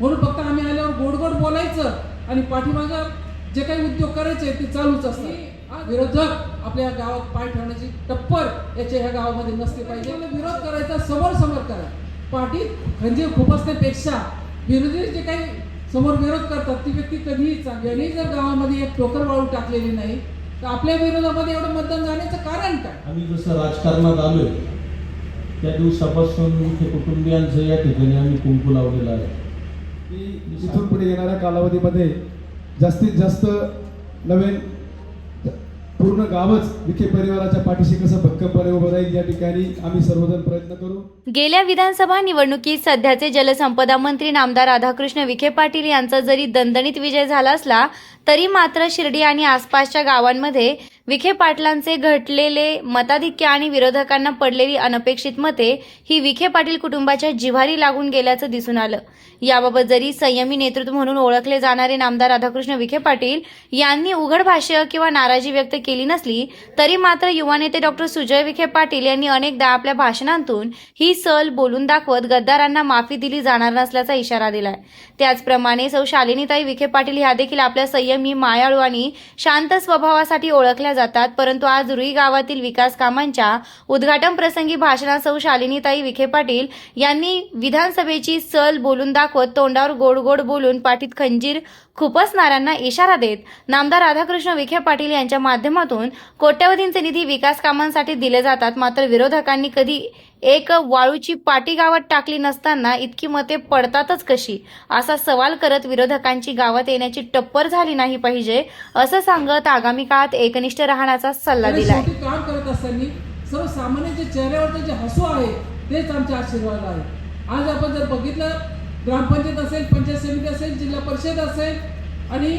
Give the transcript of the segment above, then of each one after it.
म्हणून फक्त आम्ही आल्यावर गोड गोड बोलायचं आणि पाठीमागं जे काही उद्योग करायचे ते चालूच असतात हा विरोधक आपल्या गावात पाय ठेवण्याची टप्पर याच्या ह्या गावामध्ये नसते पाहिजे. विरोध करायचा समोर समोर करा. पाठीत खंजीर खुपसण्यापेक्षा विरोधी जे काही समोर विरोध करतात ती व्यक्ती कधीही चांगली आणि जर गावामध्ये एक टोकर वाळू टाकलेली नाही तर आपल्या विरोधामध्ये एवढं मतदान जाण्याचं कारण काय? आम्ही जसं राजकारणात आलोय त्या दिवसापासून मुख्य कुटुंबियांचं या ठिकाणी आम्ही कुंकू लावलेलं आहे. की इथून पुढे येणाऱ्या कालावधीमध्ये जास्तीत जास्त नवीन पूर्ण गावच विखे परिवाराच्या पाठीशी कसं भक्कमपणे उभं राहील या ठिकाणी आम्ही सर्वजण प्रयत्न करू. गेल्या विधानसभा निवडणुकीत सध्याचे जलसंपदा मंत्री नामदार राधाकृष्ण विखे पाटील यांचा जरी दणदणीत विजय झाला असला तरी मात्र शिर्डी आणि आसपासच्या गावांमध्ये विखे पाटलांचे घटलेले मताधिक्य आणि विरोधकांना पडलेली अनपेक्षित मते ही विखे पाटील कुटुंबाच्या जिव्हारी लागून गेल्याचं दिसून आलं. याबाबत जरी संयमी नेतृत्व म्हणून ओळखले जाणारे नामदार राधाकृष्ण विखे पाटील यांनी उघड भाष्य किंवा नाराजी व्यक्त केली नसली तरी मात्र युवा नेते डॉक्टर सुजय विखे पाटील यांनी अनेकदा आपल्या भाषणांतून ही सल बोलून दाखवत गद्दारांना माफी दिली जाणार नसल्याचा इशारा दिलाय. त्याचप्रमाणे सौ शालिनीताई विखे पाटील ह्या देखील आपल्या संयमी मायाळू आणि शांत स्वभावासाठी ओळखल्या जातात परंतु आज रुई गावातील विकास कामांच्या उद्घाटन प्रसंगी भाषणासह शालिनीताई विखे पाटील यांनी विधानसभेची सल बोलून दाखवत तोंडावर गोड गोड बोलून पाठीत खंजीर खुपसणाऱ्यांना इशारा देत नामदार राधाकृष्ण विखे पाटील यांच्या माध्यमातून कोट्यवधींचे निधी विकास कामांसाठी दिले जातात. मात्र विरोधकांनी कधी एक वाळूची पाटी गावात टाकली नसताना इतकी मते पडतातच कशी? असा सवाल करत विरोधकांची गावात येण्याची टप्पर झाली नाही पाहिजे असं सांगत आगामी काळात एकनिष्ठ राहण्याचा सल्ला शेवटी काम करत असताना सर्वसामान्यांच्या चेहऱ्यावरचं जे हसू आहे तेच आमच्या आशीर्वाद आहे. आज आपण जर बघितलं ग्रामपंचायत असेल पंचायत समिती असेल जिल्हा परिषद असेल आणि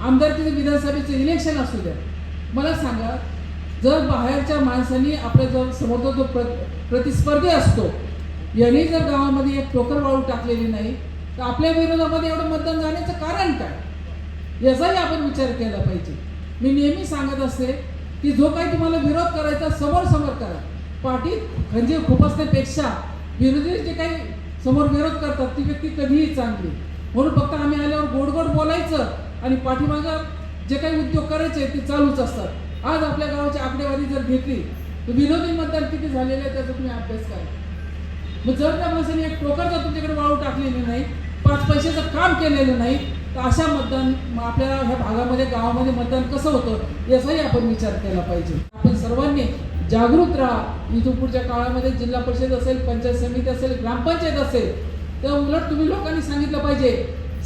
आमदारकीचं विधानसभेचे इलेक्शन असू द्या. मला सांगा जर बाहेरच्या माणसांनी आपल्या जर समोरचा जो प्र प्रतिस्पर्धी असतो यांनी जर गावामध्ये एक टोकर वाळू टाकलेली नाही तर आपल्या विरोधामध्ये एवढं मतदान जाण्याचं कारण काय? याचाही आपण विचार केला पाहिजे. मी नेहमी सांगत असते की जो काही तुम्हाला विरोध करायचा समोर समोर करा. पाठीत खंजीर खुपसण्यापेक्षा विरोधी जे काही समोर विरोध करतात ती व्यक्ती कधीही चांगली. म्हणून फक्त आम्ही आल्यावर गोड गोड बोलायचं आणि पाठीमागं जे काही उद्योग करायचे ते चालूच असतात. आज आपल्या गावाची आकडेवारी जर घेतली तर विनोदी मतदान किती झालेले आहे त्याचा तुम्ही अभ्यास करा. मग जर त्या माणसाने एक टोकर तुमच्याकडे वाळू टाकलेली नाही पाच पैशाचं काम केलेलं नाही तर अशा मतदान मग आपल्या ह्या भागामध्ये गावामध्ये मतदान कसं होतं याचाही आपण विचार केला पाहिजे. आपण सर्वांनी जागृत राहा. इथून पुढच्या काळामध्ये जिल्हा परिषद असेल पंचायत समिती असेल ग्रामपंचायत असेल तर उलट तुम्ही लोकांनी सांगितलं पाहिजे.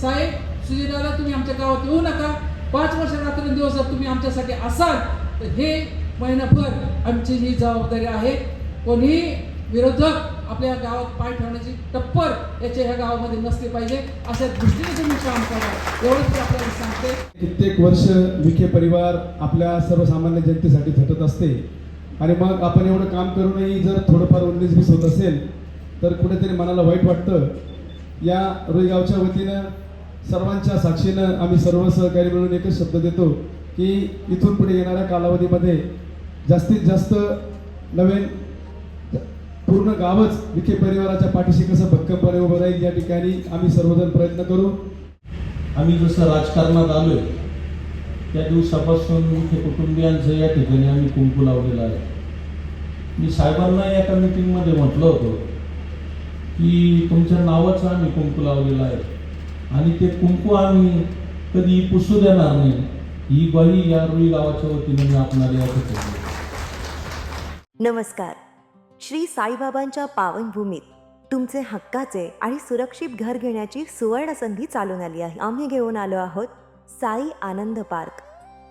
साहेब सुजयदादा तुम्ही आमच्या गावात येऊ नका. पाच वर्ष रात्रंदिवस जर तुम्ही आमच्यासाठी असाल. तर हे महिनाभर आमची ही जबाबदारी आहे. कोणीही विरोधक आपल्या गावात पाय ठेवण्याची टप्पर याचे ह्या गावामध्ये नसली पाहिजे. अशा दृष्टीने तुम्ही काम करा. एवढंच मी आपल्याला सांगते. कित्येक वर्ष विखे परिवार आपल्या सर्वसामान्य जनतेसाठी झटत असते. आणि मग आपण एवढं काम करूनही जर थोडंफार उन्नीस बीस होत असेल तर कुठेतरी मनाला वाईट वाटतं. या रुईगावच्या वतीनं सर्वांच्या साक्षीनं आम्ही सर्व सहकारी मिळून एकच शब्द देतो की इथून पुढे येणाऱ्या कालावधीमध्ये जास्तीत जास्त नवीन पूर्ण गावच विखे परिवाराच्या पाठीशी कसं भक्कमपणे उभं राहील या ठिकाणी आम्ही सर्वजण प्रयत्न करू. आम्ही जसं राजकारणात आलोय त्या दिवसापासून मुख्य कुटुंबियांचं या ठिकाणी आम्ही कुंकू लावलेलं आहे. मी साहेबांना एका मीटिंगमध्ये म्हटलं होतं की तुमच्या नावाचं आम्ही कुंकू लावलेलं आहे. आणि ते कुंकू आम्ही कधी पुसू देणार नाही. ही ग्वाही या रुई गावाच्या वतीने मी आपणाला या ठिकाणी नमस्कार. श्री साईबाबांच्या पावनभूमीत तुमचे हक्काचे आणि सुरक्षित घर घेण्याची सुवर्ण संधी चालून आली आहे. आम्ही घेऊन आलो आहोत साई आनंद पार्क.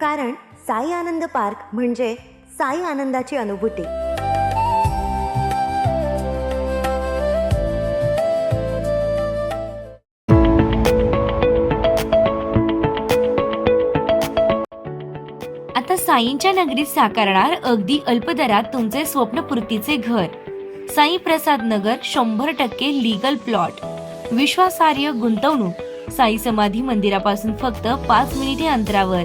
कारण साई आनंद पार्क म्हणजे साई आनंदाची अनुभूती. आता साईंच्या नगरीत साकारणार अगदी अल्पदरात तुमचे स्वप्नपूर्तीचे घर. साई प्रसाद नगर शंभर टक्के लीगल प्लॉट विश्वासार्ह गुंतवणूक. साई समाधी मंदिरापासून फक्त पाच मिनिटे अंतरावर.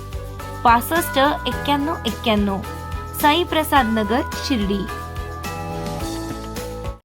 पासष्ट एक्क्याण्णव एक्क्याण्णव. साईप्रसाद नगर शिर्डी.